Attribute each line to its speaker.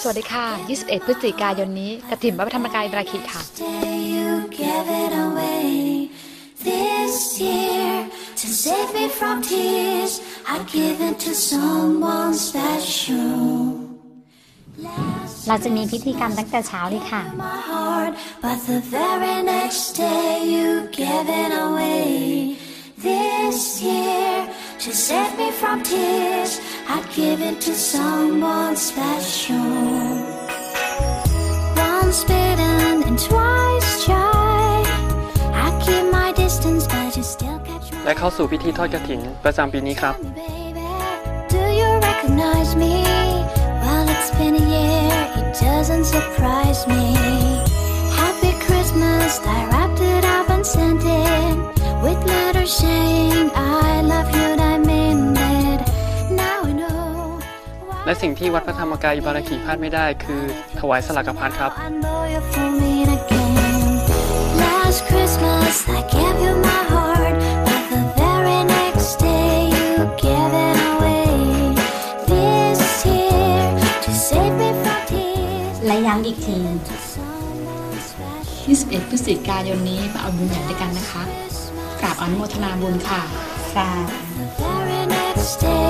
Speaker 1: สวัสดีค่ะ 21 พฤศจิกายนนี้กระถิ่นวัดธรรมกายราคีค่ะ
Speaker 2: เราจะมีพิธีกรรมตั้งแต่เช้าเลยค่ะ This year to save me from tears I'd give it
Speaker 3: to someone special. Once bitten and twice shy. I keep my distance, but you still catch my และเข้าสู่พิธีทอดกฐินประจำปีนี้ครับ Do you recognize me? Well, it's been a year. It doesn't surprise me. Happy Christmas. I wrapped it up and sent it with letters saying. และสิ่งที่วัดพระธรรมกายบาลขีพลาดไม่ได้คือถวายสลักพัดครับท
Speaker 1: ีสิบเอ็ดพฤศจิกายนนี้มาเอาบุญใหญ่ด้วยกันนะคะกราบอนุโมทนาบุญค่ะ
Speaker 2: สาธุ